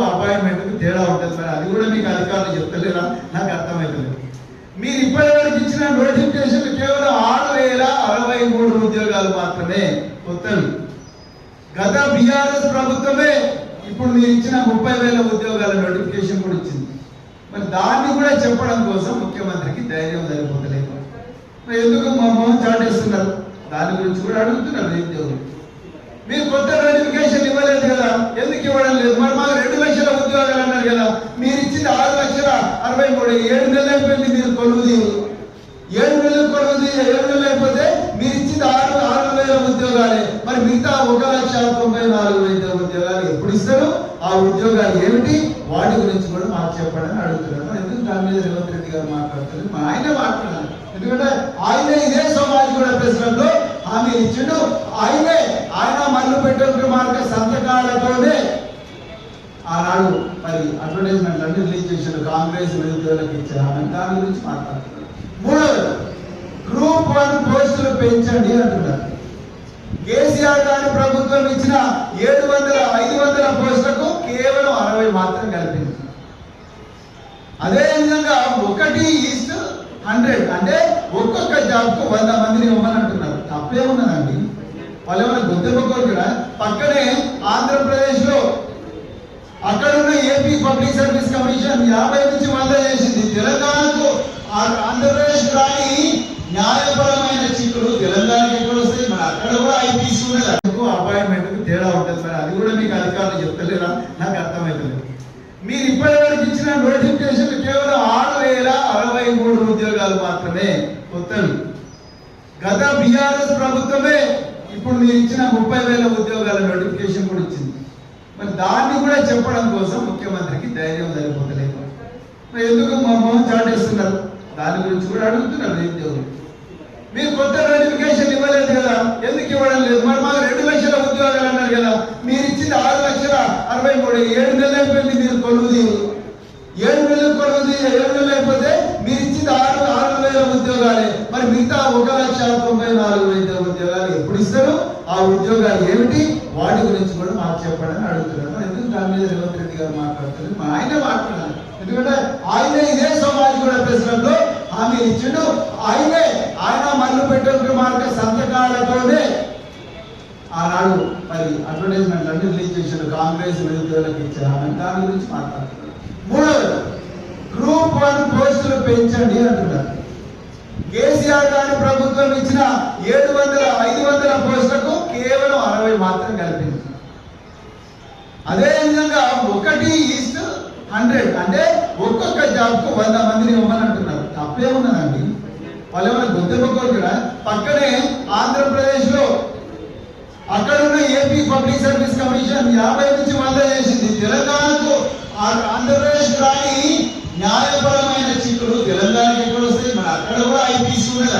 అపాయింట్మెంట్కు అపాయింట్మెంట్కు తేడా ఉంటుంది మరి అది కూడా మీకు అధికారులు చెప్తలేరా? నాకు అర్థమవుతుంది మీరు ఇప్పటివరకు ఇచ్చిన నోటిఫికేషన్ కేవలం ఆరు వేల అరవై మూడు ఉద్యోగాలు మాత్రమే కొత్తవి. గత బీఆర్ఎస్ ప్రభుత్వమే ఇప్పుడు మీరు ఇచ్చిన ముప్పై వేల ఉద్యోగాల నోటిఫికేషన్ కూడా ఇచ్చింది. మరి దాన్ని కూడా చెప్పడం కోసం ముఖ్యమంత్రికి ధైర్యం సరిపోతలేదు. మరి ఎందుకు మా మోహన్ చాటేస్తున్నారు? దాని గురించి కూడా అడుగుతున్నారు నిరుద్యోగులు మీరు కొత్త నోటిఫికేషన్ ఇవ్వలేదు కదా? ఎందుకు ఇవ్వడం లేదు? మరి మాకు రెండు అన్నారు కదా మీరు ఇచ్చింది ఆరు లక్షల అరవై మూడు ఏడు నెలలు అయిపోయింది మీరు కొలువుది ఏడు నెలలు కొలువుది ఏడు నెలలు అయిపోతే మీరు ఇచ్చింది ఆరు ఆరు వేల ఉద్యోగాలే. మరి మిగతా ఒక లక్ష తొంభై నాలుగు వేల ఉద్యోగాలు ఎప్పుడు ఇస్తారు? ఆ ఉద్యోగాలు ఏమిటి? వాటి గురించి కూడా మాకు చెప్పండి అని అడుగుతున్నారు ఎందుకు దాని మీద రేవంత్ రెడ్డి గారు మాట్లాడుతున్నారు? మా ఆయన మాట్లాడాలి. ఎందుకంటే ఆయన ఇదే సమాజ్ కూడా ప్రశ్నలో లో హామీ ఇచ్చిండు. ఆయనే ఆయన మల్లు పెట్టి మార్గ సంతకాలతోనే ఆనాడు మరి అడ్వర్టైజ్మెంట్ అన్ని రిలీజ్ చేశారు. కాంగ్రెస్ నిరుద్యోగులకు ఇచ్చారు. ఆమె దాని గురించి మాట్లాడుతున్నారు. మూడవది గ్రూప్ వన్ పోస్టులు పెంచండి అంటున్నారు. కేసీఆర్ గారి ప్రభుత్వం ఇచ్చిన ఏడు వందల ఐదు వందల పోస్టులకు కేవలం అరవై మాత్రం కల్పించారు. అదే విధంగా ఒకటి ఈస్ట్ హండ్రెడ్ అంటే ఒక్కొక్క జాబ్కు వంద మందిని ఇవ్వమని అంటున్నారు. తప్పేమున్నదండి వాళ్ళు ఏమైనా గుర్తింపుకోరు కూడా పక్కనే ఆంధ్రప్రదేశ్లో అక్కడున్న ఏపీ పబ్లిక్ సర్వీస్ కమిషన్ యాభై నుంచి వంద చేసింది. తెలంగాణకు ఆంధ్రప్రదేశ్ రాని న్యాయపరమైన చిక్కులు తెలంగాణకి ఎక్కడ వస్తాయి? మరి అక్కడ కూడా ఐపీసీ ఉన్నది. అపాయింట్మెంట్ తేడా ఉంటుంది సార్ అది కూడా మీకు అధికారులు చెప్తలేరా? నాకు అర్థమవుతుంది మీరు ఇప్పటివరకు ఇచ్చిన నోటిఫికేషన్ కేవలం ఆరు వేల అరవై మూడు ఉద్యోగాలు మాత్రమే కొత్తవి గత బీఆర్ఎస్ ప్రభుత్వమే ఇప్పుడు మీరు ఇచ్చిన ముప్పై వేల ఉద్యోగాల నోటిఫికేషన్ కూడా ఇచ్చింది. మరి దాన్ని కూడా చెప్పడం కోసం ముఖ్యమంత్రికి ధైర్యం సరిపోతలేదు. ఎందుకు మా మొహం చాటేస్తున్నారు? దాని గురించి కూడా అడుగుతున్నారు నిరుద్యోగులు మీరు కొత్త నోటిఫికేషన్ ఇవ్వలేదు కదా? ఎందుకు ఇవ్వడం లేదు? మరి మాకు రెండు లక్షల ఉద్యోగాలు అన్నారు కదా? మీరు ఇచ్చింది ఆరు లక్షల అరవై మూడు ఏడు నెలలు అయిపోయింది మీరు కొలువుది ఏడు నెలలు కొలువుది ఏడు నెలలు అయిపోతే మీరు ఇచ్చింది ఆరు ఆరు వేల ఉద్యోగాలే. మరి మిగతా ఒక లక్ష తొంభై నాలుగు వేల ఉద్యోగాలు ఎప్పుడు ఇస్తారు? ఆ ఉద్యోగాలు ఏమిటి? వాటి గురించి కూడా మాకు చెప్పండి అని అడుగుతున్నారు. ఎందుకు దాని మీద రేవంత్ రెడ్డి గారు మాట్లాడుతున్నారు? మా ఆయన ఎందుకంటే ఆయనే ఇదే సమాజ్ కూడా ప్రెసిడెంట్లో హామీ ఇచ్చిండు. ఆయనే ఆయన మళ్ళీ పెట్టే మార్గ సంతకాలతోనే ఆనాడు మరి అడ్వర్టైజ్మెంట్ అన్ని రిలీజ్ చేశాడు కాంగ్రెస్ నిరుద్యోగులకు ఇచ్చారు ఆమె దాని గురించి మాట్లాడుతున్నారు మూడవది గ్రూప్ వన్ పోస్టులు పెంచండి అంటున్నారు. కేసీఆర్ గారి ప్రభుత్వం ఇచ్చిన ఏడు వందల ఐదు వందల పోస్టులకు కేవలం అరవై మాత్రం కల్పించారు అదే విధంగా ఒకటి ఈస్ట్ హండ్రెడ్. అంటే ఒక్కొక్క జాబ్కు వంద మందిని ఇవ్వమని అంటున్నారు. తప్పేమున్నదండి వాళ్ళు ఏమైనా గుర్తింపుకోరు కూడా పక్కనే ఆంధ్రప్రదేశ్లో అక్కడున్న ఏపీ పబ్లిక్ సర్వీస్ కమిషన్ యాభై నుంచి వంద చేసింది. తెలంగాణకు ఆంధ్రప్రదేశ్ రాని న్యాయపరమైన చిక్కులు తెలంగాణకి ఎక్కడ వస్తాయి? మరి అక్కడ కూడా ఐపీసీ ఉన్నది